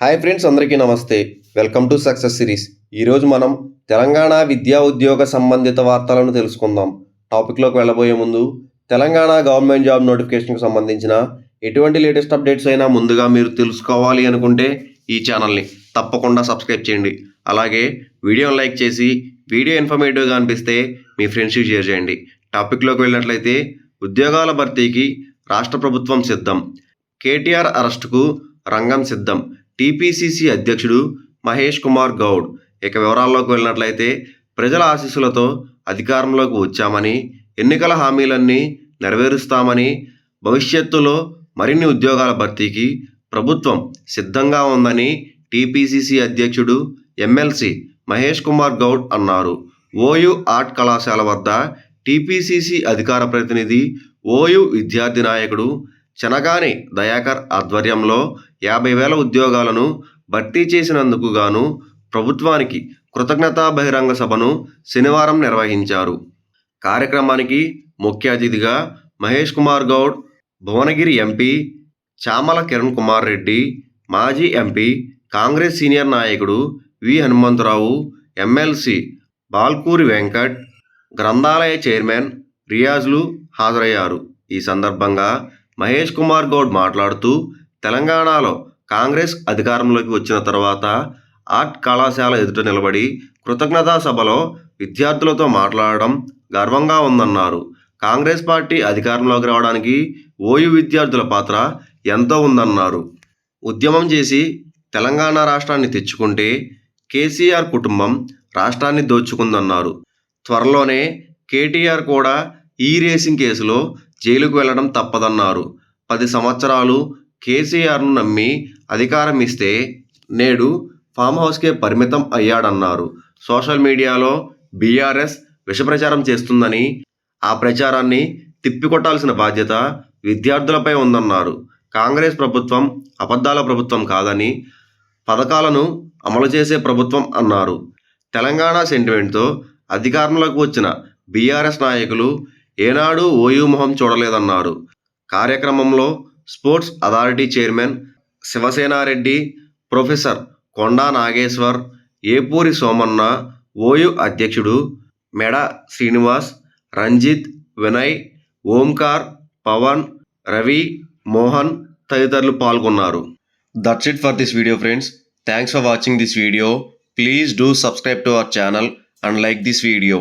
Hi friends అందరికీ నమస్తే. Welcome to success series. ఈరోజు మనం తెలంగాణ విద్యా ఉద్యోగ సంబంధిత వార్తలను తెలుసుకుందాం. టాపిక్లోకి వెళ్ళబోయే ముందు తెలంగాణ గవర్నమెంట్ జాబ్ నోటిఫికేషన్కి సంబంధించిన ఎటువంటి లేటెస్ట్ అప్డేట్స్ అయినా ముందుగా మీరు తెలుసుకోవాలి అనుకుంటే ఈ ఛానల్ని తప్పకుండా సబ్స్క్రైబ్ చేయండి. అలాగే వీడియోని లైక్ చేసి వీడియో ఇన్ఫర్మేటివ్గా అనిపిస్తే మీ ఫ్రెండ్స్కి షేర్ చేయండి. టాపిక్లోకి వెళ్ళినట్లయితే ఉద్యోగాల భర్తీకి రాష్ట్ర ప్రభుత్వం సిద్ధం. కేటీఆర్ అరెస్టుకు రంగం సిద్ధం. టీపీసీసీ అధ్యక్షుడు మహేష్ కుమార్ గౌడ్. ఇక వివరాల్లోకి వెళ్ళినట్లయితే ప్రజల ఆశీస్సులతో అధికారంలోకి వచ్చామని ఎన్నికల హామీలన్నీ నెరవేరుస్తామని భవిష్యత్తులో మరిన్ని ఉద్యోగాల భర్తీకి ప్రభుత్వం సిద్ధంగా ఉందని టీపీసీసీ అధ్యక్షుడు ఎమ్మెల్సీ మహేష్ కుమార్ గౌడ్ అన్నారు. ఓయూ ఆర్ట్ కళాశాల వద్ద టీపీసీసీ అధికార ప్రతినిధి ఓయూ విద్యార్థి నాయకుడు చెనగాని దయాకర్ ఆధ్వర్యంలో యాభై వేల ఉద్యోగాలను భర్తీ చేసినందుకు గాను ప్రభుత్వానికి కృతజ్ఞతా బహిరంగ సభను శనివారం నిర్వహించారు. కార్యక్రమానికి ముఖ్య అతిథిగా మహేష్ కుమార్ గౌడ్ భువనగిరి ఎంపీ చామల కిరణ్ కుమార్ రెడ్డి మాజీ ఎంపీ కాంగ్రెస్ సీనియర్ నాయకుడు వి హనుమంతరావు ఎమ్మెల్సీ బాల్కూరి వెంకట్ గ్రంథాలయ చైర్మన్ రియాజ్లు హాజరయ్యారు. ఈ సందర్భంగా మహేష్ కుమార్ గౌడ్ మాట్లాడుతూ తెలంగాణలో కాంగ్రెస్ అధికారంలోకి వచ్చిన తర్వాత ఆర్ట్ కళాశాల ఎదుట నిలబడి కృతజ్ఞతా సభలో విద్యార్థులతో మాట్లాడడం గర్వంగా ఉందన్నారు. కాంగ్రెస్ పార్టీ అధికారంలోకి రావడానికి ఓయు విద్యార్థుల పాత్ర ఎంతో ఉందన్నారు. ఉద్యమం చేసి తెలంగాణ రాష్ట్రాన్ని తెచ్చుకుంటే కేసీఆర్ కుటుంబం రాష్ట్రాన్ని దోచుకుందన్నారు. త్వరలోనే కేటీఆర్ కూడా ఈ రేసింగ్ కేసులో జైలుకు వెళ్ళడం తప్పదన్నారు. పది సంవత్సరాలు కేసీఆర్ను నమ్మి అధికారం ఇస్తే నేడు ఫామ్ హౌస్కే పరిమితం అయ్యాడన్నారు. సోషల్ మీడియాలో బీఆర్ఎస్ విషప్రచారం చేస్తుందని ఆ ప్రచారాన్ని తిప్పికొట్టాల్సిన బాధ్యత విద్యార్థులపై ఉందన్నారు. కాంగ్రెస్ ప్రభుత్వం అబద్ధాల ప్రభుత్వం కాదని పథకాలను అమలు చేసే ప్రభుత్వం అన్నారు. తెలంగాణ సెంటిమెంట్తో అధికారంలోకి వచ్చిన బీఆర్ఎస్ నాయకులు ఏనాడు ఓయూ మొహం చూడలేదన్నారు. కార్యక్రమంలో sports authority chairman Shivasena Reddy professor Konda Nageshwar Epuri Somanna OU అధ్యక్షుడు మెడ శ్రీనివాస్ రంజిత్ వినయ్ ఓంకార్ పవన్ రవి మోహన్ తదితరులు పాల్గొన్నారు. That's it for this video friends thanks for watching this video please do subscribe to our channel and like this video